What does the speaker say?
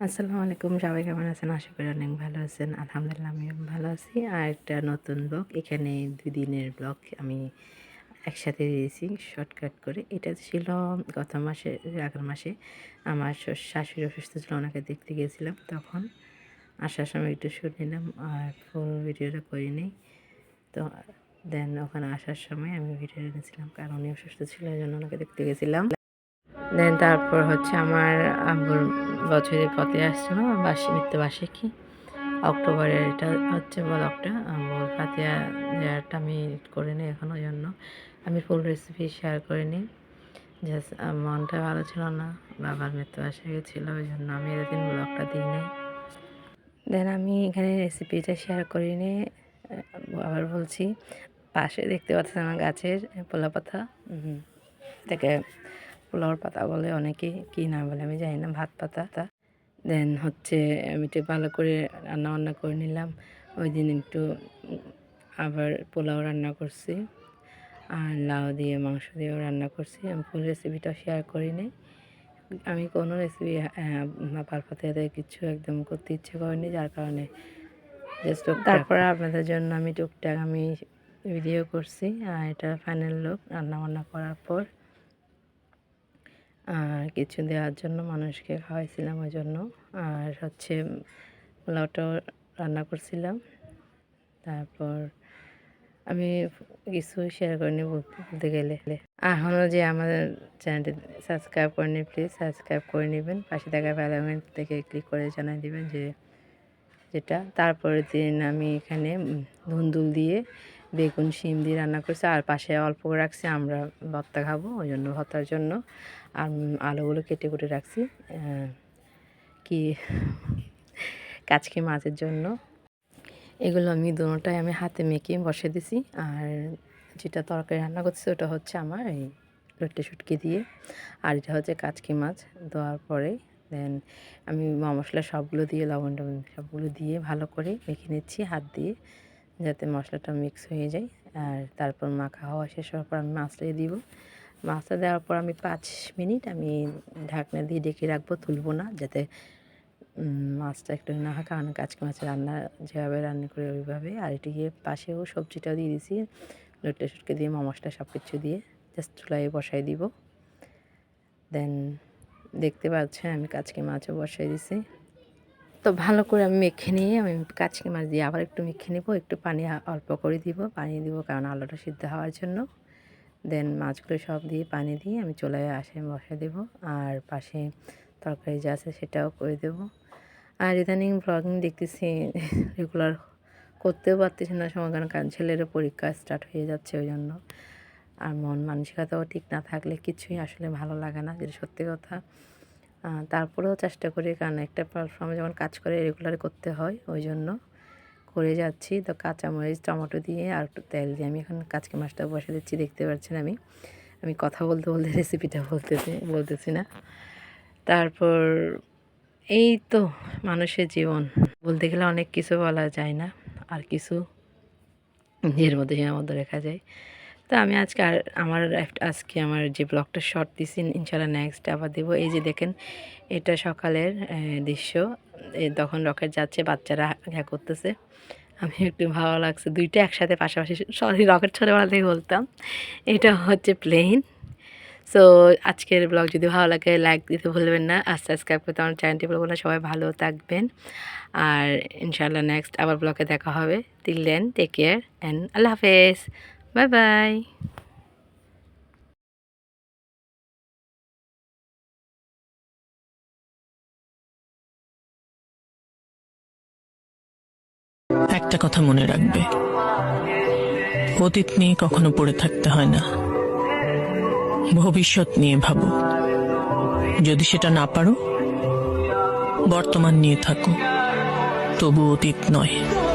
আসসালামু আলাইকুম। সবাই কেমন আছেন? আশা করি অনেক ভালো আছেন। আলহামদুলিল্লাহ, আমিও ভালো আছি। আর একটা নতুন ব্লগ এখানে দুই দিনের ব্লগ আমি একসাথে দিয়েছি শর্টকাট করে। এটা ছিল গত মাসে, আগের মাসে। আমার শাশুড়ি অসুস্থ ছিল, ওনাকে দেখতে গিয়েছিলাম। তখন আসার সময় একটু শুট নিলাম, আর ফুল ভিডিওটা করিনি তো দেন ওখানে আসার সময় আমি ভিডিও নিয়েছিলাম কারণ উনি অসুস্থ ছিল এই জন্য ওনাকে দেখতে গেছিলাম দেন তারপর হচ্ছে আমার আব্বুর বছরের পথে আসছে না বাসি মৃত্যুবার্ষিকী। অক্টোবরের এটা হচ্ছে ব্লগটা আম্বুর ফাতিয়া দেওয়ারটা আমি করে নিই এখন ওই জন্য আমি ফুল রেসিপি শেয়ার করে নিই। জাস্ট মনটা ভালো ছিল না বাবার মৃত্যুবার্ষিকী ছিল ওই জন্য আমি এতদিন ব্লগটা দিই নাই। দেন আমি এখানে রেসিপিটা শেয়ার করে নিয়ে আবার বলছি পাশে দেখতে পাচ্ছেন আমার গাছের পোলা পাতা উম, এটাকে পোলাওর পাতা বলে অনেকে কি না বলে আমি জানি না, ভাত পাতা। তা দেন হচ্ছে আমি একটু ভালো করে রান্না বান্না করে নিলাম। ওই দিন একটু আবার পোলাও রান্না করছি আর লাউ দিয়ে, মাংস দিয়েও রান্না করছি। আমি ফুল রেসিপিটা শেয়ার করি নাই। আমি কোনো রেসিপি পার পাতাতে কিছু একদম করতে ইচ্ছে করেনি, যার কারণে জাস্ট তারপরে আপনাদের জন্য আমি টুকটাক আমি ভিডিও করছি, আর এটা ফাইনাল লুক রান্না বান্না করার পর। আর কিছু দেওয়ার জন্য মানুষকে খাওয়াইছিলাম ওই জন্য আর হচ্ছে পোলাওটাও রান্না করছিলাম। তারপর আমি কিছু শেয়ার করিনি বলতে গেলে। এখনও যে আমাদের চ্যানেলটি সাবস্ক্রাইব করেনি প্লিজ সাবস্ক্রাইব করে নেবেন। পাশে থাকা বেলামেন্ট থেকে ক্লিক করে জানাই দেবেন যে, যেটা। তারপরের দিন আমি এখানে ধুন্দুল দিয়ে বেগুন, শিম দিয়ে রান্না করছি। আর পাশে অল্প করে রাখছি আমরা ভর্তা খাব, ওই জন্য ভর্তার জন্য। আর আলুগুলো কেটে কুটে রাখছি কি কাচকি মাছের জন্য। এগুলো আমি দুটোটাই আমি হাতে মেখে বসে দিছি। আর যেটা তরকারি রান্না করছি ওটা হচ্ছে আমার এই লট্টে শুটকি দিয়ে। আর এটা হচ্ছে কাচকি মাছ দেওয়ার পরে, দেন আমি মশলা সবগুলো দিয়ে, লবণ টবণ সবগুলো দিয়ে ভালো করে মেখে নিচ্ছি হাত দিয়ে। যাতে মশলাটা মিক্স হয়ে যায়। আর তারপর মাখা হওয়া শেষ হওয়ার পর আমি মাছটা দিব। মাছটা দেওয়ার পর আমি পাঁচ মিনিট আমি ঢাকনা দিয়ে ডেকে রাখব, তুলবো না, যাতে মাছটা একটু না হয়। কারণ কাচকি মাছের রান্না যেভাবে রান্না করে ওইভাবে। আর এটি গিয়ে পাশেও সবজিটাও দিয়ে দিছি, লটে সুটকে দিয়ে মশলা সব কিছু দিয়ে জাস্ট চুলায় বসাই দিব। দেন দেখতে পাচ্ছেন আমি কাচকি মাছও বসাই দিছি। তো ভালো করে আমি মেখে নিয়ে আমি কাচকি মাছ দিয়ে আবার একটু মেখে নেব, একটু পানি অল্প করে দিব, পানি দিব কারণ আলুটা সিদ্ধ হওয়ার জন্য। দেন মাছগুলো সব দিয়ে পানি দিয়ে আমি চুলায় আসে বসে দেবো আর পাশে তরকারি যা আছে সেটাও করে দেবো। আর ইদানিং ব্লগিং দেখতেছি রেগুলার করতেও পারতেছি না সময়, কারণ কারণ ছেলেরও পরীক্ষা স্টার্ট হয়ে যাচ্ছে ওই জন্য আর মন মানসিকতাও ঠিক না থাকলে কিছুই আসলে ভালো লাগে না, যেটা সত্যি কথা। তারপরেও চেষ্টা করি, কারণ একটা প্ল্যাটফর্মে যখন কাজ করে রেগুলার করতে হয়, ওই জন্য করে যাচ্ছি। তো কাঁচামরিচ, টমেটো দিয়ে আর একটু তেল দিয়ে আমি এখন কাচকি মাছটা বসে দিচ্ছি, দেখতে পাচ্ছেন আমি। আমি কথা বলতে বলতে রেসিপিটা বলতেছি বলতেছি না। তারপর এই তো মানুষের জীবন। বলতে গেলে অনেক কিছু বলা যায় না, আর কিছু নিজের মধ্যে সীমাবদ্ধ রেখা যায়। তো আমি আজকে আর আমার আজকে আমার যে ব্লগটা শর্ট দিছি ইনশাল্লাহ নেক্সট আবার দেবো। এই যে দেখেন, এটা সকালের দৃশ্য। তখন রকেট যাচ্ছে, বাচ্চারা ইয়া করতেছে। আমি একটু ভালো লাগছে, দুইটা একসাথে পাশাপাশি সরি রকেট ছোটোবেলা থেকে বলতাম। এটা হচ্ছে প্লেন সো আজকের ব্লগ যদি ভালো লাগে লাইক দিতে ভুলবেন না। আর সাবস্ক্রাইব করতে আমার চ্যানেলটি বলব না সবাই ভালো থাকবেন। আর ইনশাল্লাহ নেক্সট আবার ব্লগে দেখা হবে। Till then take care and আল্লাহ হাফেজ। বাই বাই একটা কথা মনে রাখবে। অতীত নিয়ে কখনো পড়ে থাকতে হয় না। ভবিষ্যৎ নিয়ে ভাবো। যদি সেটা না পারো, বর্তমান নিয়ে থাকো। তবু অতীত নয়।